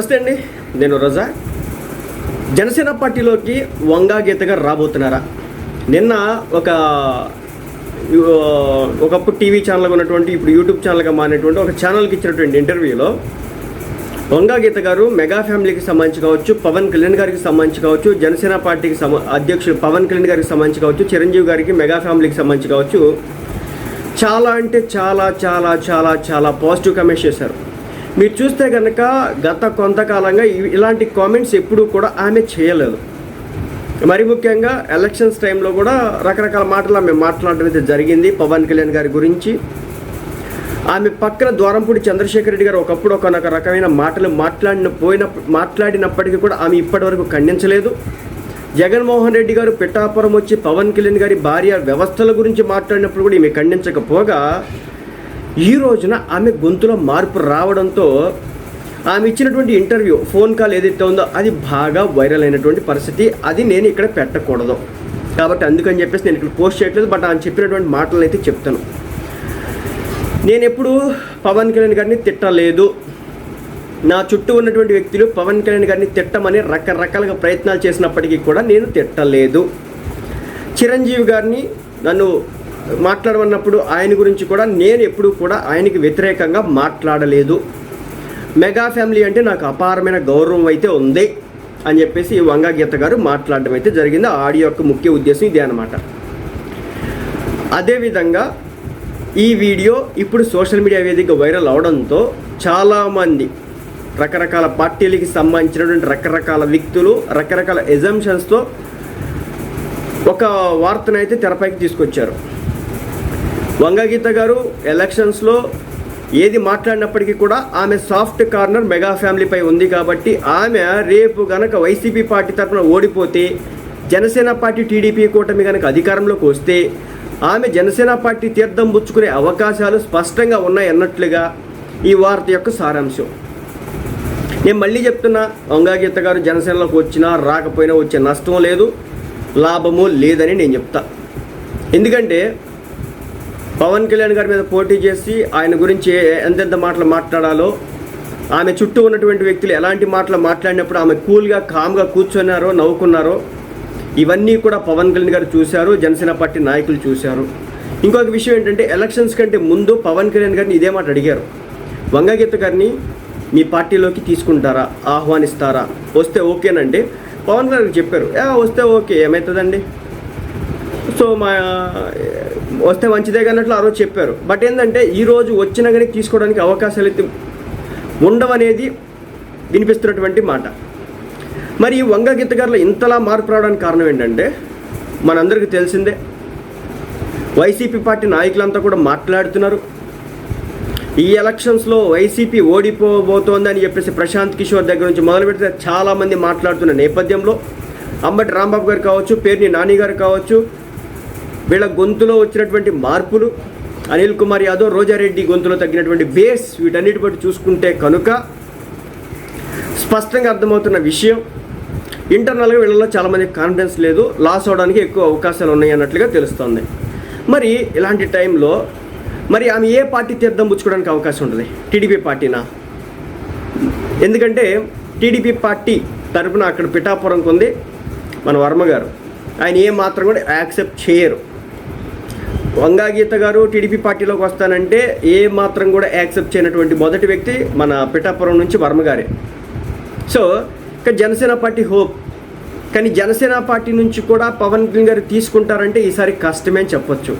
నమస్తే అండి నేను రోజా. జనసేన పార్టీలోకి వంగా గీత రాబోతున్నారా? నిన్న ఒక ఒకప్పుడు టీవీ ఛానల్గా ఉన్నటువంటి ఇప్పుడు యూట్యూబ్ ఛానల్గా మారినటువంటి ఒక ఛానల్కి ఇచ్చినటువంటి ఇంటర్వ్యూలో వంగా గీత గారు మెగా ఫ్యామిలీకి సంబంధించి కావచ్చు పవన్ కళ్యాణ్ గారికి సంబంధించి కావచ్చు జనసేన పార్టీకి సమ అధ్యక్షుడు పవన్ కళ్యాణ్ గారికి సంబంధించి కావచ్చు చిరంజీవి గారికి మెగా ఫ్యామిలీకి సంబంధించి కావచ్చు చాలా అంటే చాలా చాలా చాలా చాలా పాజిటివ్ కమెంట్స్ చేశారు. మీరు చూస్తే కనుక గత కొంతకాలంగా ఇవి- ఇలాంటి కామెంట్స్ ఎప్పుడూ కూడా ఆమె చేయలేదు. మరి ముఖ్యంగా ఎలక్షన్స్ టైంలో కూడా రకరకాల మాటలు ఆమె మాట్లాడడం అయితే జరిగింది పవన్ కళ్యాణ్ గారి గురించి. ఆమె పక్కన ద్వారంపూడి చంద్రశేఖర్ రెడ్డి గారు ఒకప్పుడు ఒక రకమైన మాటలు మాట్లాడిన పోయిన మాట్లాడినప్పటికీ కూడా ఆమె ఇప్పటివరకు ఖండించలేదు. జగన్మోహన్ రెడ్డి గారు పిఠాపురం వచ్చి పవన్ కళ్యాణ్ గారి భార్య వ్యవస్థల గురించి మాట్లాడినప్పుడు కూడా ఈమె ఖండించకపోగా ఈ రోజున ఆమె గొంతులో మార్పు రావడంతో ఆమె ఇచ్చినటువంటి ఇంటర్వ్యూ ఫోన్ కాల్ ఏదైతే ఉందో అది బాగా వైరల్ అయినటువంటి పరిస్థితి. అది నేను ఇక్కడ పెట్టకూడదు. కాబట్టి అందుకని చెప్పేసి నేను ఇక్కడ పోస్ట్ చేయట్లేదు. బట్ ఆమె చెప్పినటువంటి మాటలను అయితే చెప్తాను. నేను ఎప్పుడు పవన్ కళ్యాణ్ గారిని తిట్టలేదు. నా చుట్టూ ఉన్నటువంటి వ్యక్తులు పవన్ కళ్యాణ్ గారిని తిట్టమని రకరకాలుగా ప్రయత్నాలు చేసినప్పటికీ కూడా నేను తిట్టలేదు. చిరంజీవి గారిని నన్ను మాట్లాడమన్నప్పుడు ఆయన గురించి కూడా నేను ఎప్పుడూ కూడా ఆయనకి వ్యతిరేకంగా మాట్లాడలేదు. మెగా ఫ్యామిలీ అంటే నాకు అపారమైన గౌరవం అయితే ఉంది అని చెప్పేసి ఈ వంగా గీత గారు మాట్లాడడం అయితే జరిగింది. ఆ ఆడియో యొక్క ముఖ్య ఉద్దేశం ఇదే అనమాట అదేవిధంగా ఈ వీడియో ఇప్పుడు సోషల్ మీడియా వేదిక వైరల్ అవడంతో చాలామంది రకరకాల పార్టీలకి సంబంధించినటువంటి రకరకాల వ్యక్తులు రకరకాల ఎజంప్షన్స్తో ఒక వార్తనైతే తెరపైకి తీసుకొచ్చారు. వంగగీత గారు ఎలక్షన్స్లో ఏది మాట్లాడినప్పటికీ కూడా ఆమె సాఫ్ట్ కార్నర్ మెగా ఫ్యామిలీపై ఉంది కాబట్టి ఆమె రేపు గనక వైసీపీ పార్టీ తరఫున ఓడిపోతే జనసేన పార్టీ టీడీపీ కూటమి కనుక అధికారంలోకి వస్తే ఆమె జనసేన పార్టీ తీర్థం పుచ్చుకునే అవకాశాలు స్పష్టంగా ఉన్నాయన్నట్లుగా ఈ వార్త యొక్క సారాంశం. నేను మళ్ళీ చెప్తున్నా వంగాగీత గారు జనసేనలోకి వచ్చినా రాకపోయినా వచ్చే నష్టం లేదు లాభము లేదని నేను చెప్తా. ఎందుకంటే పవన్ కళ్యాణ్ గారి మీద పోటీ చేసి ఆయన గురించి ఎంతెంత మాటలు మాట్లాడాలో ఆమె చుట్టూ ఉన్నటువంటి వ్యక్తులు ఎలాంటి మాటలు మాట్లాడినప్పుడు ఆమె కూల్గా కామ్గా కూర్చున్నారో నవ్వుకున్నారో ఇవన్నీ కూడా పవన్ కళ్యాణ్ గారు చూశారు జనసేన పార్టీ నాయకులు చూశారు. ఇంకొక విషయం ఏంటంటే ఎలక్షన్స్ కంటే ముందు పవన్ కళ్యాణ్ గారిని ఇదే మాట అడిగారు. వంగగీత గారిని మీ పార్టీలోకి తీసుకుంటారా ఆహ్వానిస్తారా? వస్తే ఓకేనండి. పవన్ గారికి చెప్పారు వస్తే ఓకే ఏమవుతుందండి సో మా వస్తే మంచిదే అన్నట్లు ఆ రోజు చెప్పారు. బట్ ఏంటంటే ఈరోజు వచ్చినా కానీ తీసుకోవడానికి అవకాశాలు అయితే ఉండవనేది వినిపిస్తున్నటువంటి మాట. మరి ఈ వంగ గీతగారులు ఇంతలా మార్పు రావడానికి కారణం ఏంటంటే మనందరికీ తెలిసిందే. వైసీపీ పార్టీ నాయకులంతా కూడా మాట్లాడుతున్నారు. ఈ ఎలక్షన్స్లో వైసీపీ ఓడిపోబోతోందని చెప్పేసి ప్రశాంత్ కిషోర్ దగ్గర నుంచి మొదలు పెడితే చాలామంది మాట్లాడుతున్న నేపథ్యంలో అంబటి రాంబాబు గారు కావచ్చు పేర్ని నాని గారు కావచ్చు వీళ్ళ గొంతులో వచ్చినటువంటి మార్పులు అనిల్ కుమార్ యాదవ్ రోజారెడ్డి గొంతులో తగ్గినటువంటి బేస్ వీటన్నిటి బట్టి చూసుకుంటే కనుక స్పష్టంగా అర్థమవుతున్న విషయం ఇంటర్నల్గా వీళ్ళలో చాలామంది కాన్ఫిడెన్స్ లేదు లాస్ అవడానికి ఎక్కువ అవకాశాలు ఉన్నాయి అన్నట్లుగా తెలుస్తుంది. మరి ఇలాంటి టైంలో మరి ఆమె ఏ పార్టీ తీర్థం పుచ్చుకోవడానికి అవకాశం ఉంటుంది? టీడీపీ పార్టీనా? ఎందుకంటే టీడీపీ పార్టీ తరపున అక్కడ పిఠాపురంకి ఉంది మన వర్మ గారు. ఆయన ఏ మాత్రం కూడా యాక్సెప్ట్ చేయరు. వంగా గీత గారు టీడీపీ పార్టీలోకి వస్తానంటే ఏ మాత్రం కూడా యాక్సెప్ట్ చేయనటువంటి మొదటి వ్యక్తి మన పిఠాపురం నుంచి వర్మ గారే. సో ఇక జనసేన పార్టీ హోప్. కానీ జనసేన పార్టీ నుంచి కూడా పవన్ కళ్యాణ్ గారు తీసుకుంటారంటే ఈసారి కష్టమే అని చెప్పొచ్చు.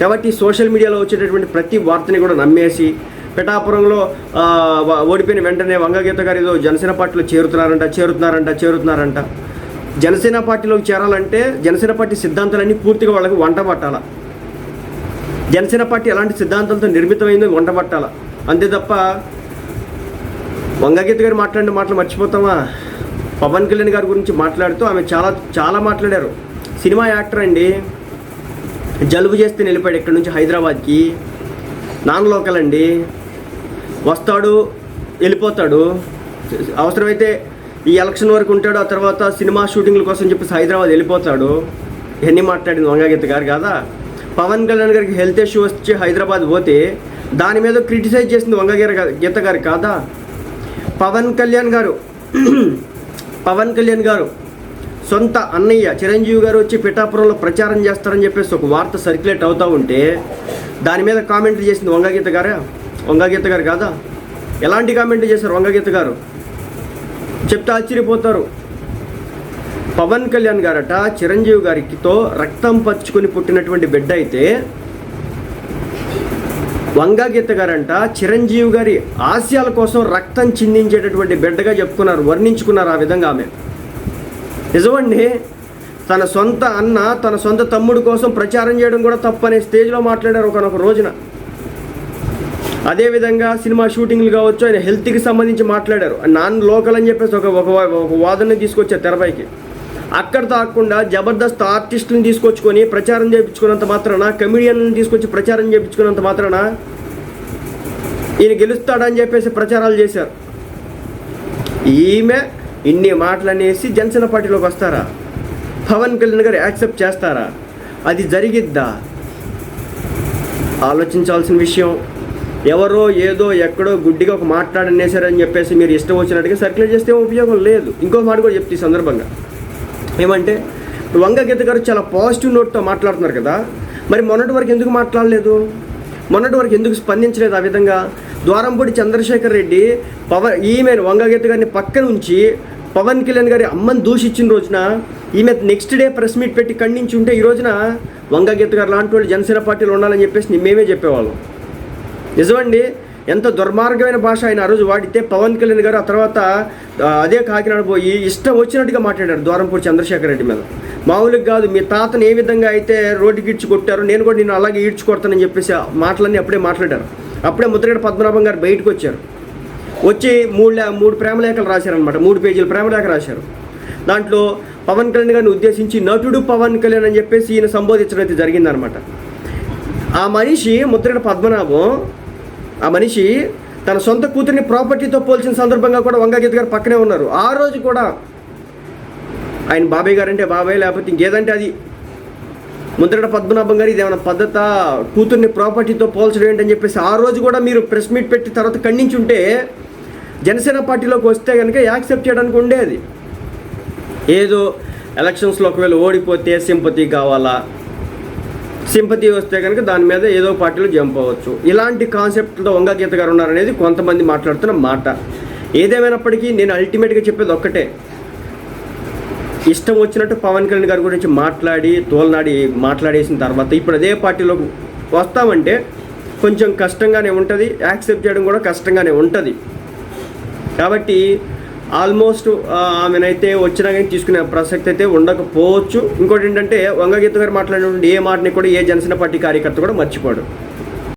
కాబట్టి సోషల్ మీడియాలో వచ్చేటటువంటి ప్రతి వార్తని కూడా నమ్మేసి పిఠాపురంలో ఓడిపోయిన వెంటనే వంగగీత గారు ఏదో జనసేన పార్టీలో చేరుతున్నారంట చేరుతున్నారంట చేరుతున్నారంట. జనసేన పార్టీలోకి చేరాలంటే జనసేన పార్టీ సిద్ధాంతాలన్నీ పూర్తిగా వాళ్ళకి వంట పట్టాల. జనసేన పార్టీ ఎలాంటి సిద్ధాంతాలతో నిర్మితమైందో వంట అంతే తప్ప వంగగీత గారు మాట్లాడిన మాటలు మర్చిపోతామా? పవన్ కళ్యాణ్ గారి గురించి మాట్లాడుతూ ఆమె చాలా చాలా మాట్లాడారు. సినిమా యాక్టర్ అండి. జలుబు చేస్తే వెళ్ళిపోయాడు ఇక్కడ నుంచి హైదరాబాద్కి. నాన్ లోకల్ అండి. వస్తాడు వెళ్ళిపోతాడు. అవసరమైతే ఈ ఎలక్షన్ వరకు ఉంటాడు ఆ తర్వాత సినిమా షూటింగ్ల కోసం చెప్పేసి హైదరాబాద్ వెళ్ళిపోతాడు. ఇవన్నీ మాట్లాడింది వంగగీత గారు కదా? పవన్ కళ్యాణ్ గారికి హెల్త్ ఇష్యూ వచ్చి హైదరాబాద్ పోతే దాని మీద క్రిటిసైజ్ చేసింది వంగగీర గీత గారు కాదా? పవన్ కళ్యాణ్ గారు పవన్ కళ్యాణ్ గారు సొంత అన్నయ్య చిరంజీవి గారు వచ్చి పిఠాపురంలో ప్రచారం చేస్తారని చెప్పేసి ఒక వార్త సర్క్యులేట్ అవుతూ ఉంటే దాని మీద కామెంట్లు చేసింది వంగగీత గారా? వంగగీత గారు కాదా? ఎలాంటి కామెంట్లు చేశారు వంగగీత గారు? చెప్తే ఆశ్చర్యపోతారు. పవన్ కళ్యాణ్ గారట చిరంజీవి గారితో రక్తం పచ్చుకొని పుట్టినటువంటి బిడ్డ అయితే వంగగీత గారంట చిరంజీవి గారి ఆశయాల కోసం రక్తం చిందించేటటువంటి బిడ్డగా చెప్పుకున్నారు వర్ణించుకున్నారు ఆ విధంగా ఆమె. నిజమండి తన సొంత అన్న తన సొంత తమ్ముడు కోసం ప్రచారం చేయడం కూడా తప్పనే స్టేజ్లో మాట్లాడారు ఒకనొక రోజున. అదేవిధంగా సినిమా షూటింగ్లు కావచ్చు ఆయన హెల్త్కి సంబంధించి మాట్లాడారు. నాన్ లోకల్ అని చెప్పేసి ఒక ఒక ఒక వాదనని తీసుకొచ్చారు తెరపైకి. అక్కడ తాకుండా జబర్దస్త్ ఆర్టిస్టులను తీసుకొచ్చుకొని ప్రచారం చేయించుకున్నంత మాత్రాన కమిడియన్లను తీసుకొచ్చి ప్రచారం చేయించుకున్నంత మాత్రాన ఈయన గెలుస్తాడని చెప్పేసి ప్రచారాలు చేశారు. ఈమె ఇన్ని మాటలు అనేసి జనసేన పార్టీలోకి వస్తారా? పవన్ కళ్యాణ్ గారు యాక్సెప్ట్ చేస్తారా? అది జరిగిద్దా? ఆలోచించాల్సిన విషయం. ఎవరో ఏదో ఎక్కడో గుడ్డిగా ఒక మాట్లాడనేసారని చెప్పేసి మీరు ఇష్టం వచ్చినట్టుగా సర్క్యులేట్ చేస్తే ఉపయోగం లేదు. ఇంకో మాట కూడా చెప్తే ఈ సందర్భంగా. ఏమంటే వంగ గీత గారు చాలా పాజిటివ్ నోట్తో మాట్లాడుతున్నారు కదా. మరి మొన్నటి వరకు ఎందుకు మాట్లాడలేదు? మొన్నటి వరకు ఎందుకు స్పందించలేదు ఆ విధంగా? ద్వారంపూడి చంద్రశేఖర్ రెడ్డి పవన్ ఈమె వంగగీత గారిని పక్కన ఉంచి పవన్ కళ్యాణ్ గారి అమ్మని దూషించిన రోజున ఈమె నెక్స్ట్ డే ప్రెస్ మీట్ పెట్టి ఖండించి ఉంటే ఈ రోజున వంగగీత గారు లాంటి వాళ్ళు జనసేన పార్టీలో ఉండాలని చెప్పేసి మేమే చెప్పేవాళ్ళం. నిజమండి? ఎంత దుర్మార్గమైన భాష ఆయన ఆ రోజు వాడితే పవన్ కళ్యాణ్ గారు ఆ తర్వాత అదే కాకినాడ పోయి ఇష్టం వచ్చినట్టుగా మాట్లాడారు ద్వారంపూడి చంద్రశేఖర్ రెడ్డి మీద. మామూలుగా కాదు మీ తాతను ఏ విధంగా అయితే రోడ్డుకి ఈడ్చి కొట్టారో నేను కూడా నేను అలాగే ఈడ్చి కొడతానని చెప్పేసి ఆ మాటలన్నీ అప్పుడే మాట్లాడారు. అప్పుడే ముద్రగడ పద్మనాభం గారు బయటకు వచ్చారు. వచ్చి మూడు మూడు ప్రేమలేఖలు రాశారనమాట మూడు పేజీలు ప్రేమలేఖ రాశారు. దాంట్లో పవన్ కళ్యాణ్ గారిని ఉద్దేశించి నటుడు పవన్ కళ్యాణ్ అని చెప్పేసి ఈయన సంబోధించడం అయితే జరిగిందనమాట ఆ మనిషి ముద్రగడ పద్మనాభం ఆ మనిషి తన సొంత కూతురిని ప్రాపర్టీతో పోల్చిన సందర్భంగా కూడా వంగగీత గారు పక్కనే ఉన్నారు. ఆ రోజు కూడా ఆయన బాబాయ్ గారు అంటే బాబాయ్ లేకపోతే ఇంకేదంటే అది. ముద్రడ పద్మనాభం గారు ఇదేమైనా పద్ధత? కూతుర్ని ప్రాపర్టీతో పోల్చడం ఏంటని చెప్పేసి ఆ రోజు కూడా మీరు ప్రెస్ మీట్ పెట్టి తర్వాత ఖండించుంటే జనసేన పార్టీలోకి వస్తే కనుక యాక్సెప్ట్ చేయడానికి ఉండేది. ఏదో ఎలక్షన్స్లో ఒకవేళ ఓడిపోతే సింపతి కావాలా? సింపతి వస్తే కనుక దాని మీద ఏదో పార్టీలో జంప్ అవ్వచ్చు. ఇలాంటి కాన్సెప్ట్తో వంగగీత గారు ఉన్నారనేది కొంతమంది మాట్లాడుతున్న మాట. ఏదేమైనప్పటికీ నేను అల్టిమేట్గా చెప్పేది ఒక్కటే. ఇష్టం వచ్చినట్టు పవన్ కళ్యాణ్ గారి గురించి మాట్లాడి తోలనాడి మాట్లాడేసిన తర్వాత ఇప్పుడు అదే పార్టీలో వస్తామంటే కొంచెం కష్టంగానే ఉంటుంది యాక్సెప్ట్ చేయడం కూడా కష్టంగానే ఉంటుంది. కాబట్టి ఆల్మోస్ట్ ఆమెనైతే వచ్చినా కానీ తీసుకునే ప్రసక్తి అయితే ఉండకపోవచ్చు. ఇంకోటి ఏంటంటే వంగగీత గారు మాట్లాడినటువంటి ఏ మాటని కూడా ఏ జనసేన పార్టీ కార్యకర్త కూడా మర్చిపోడు.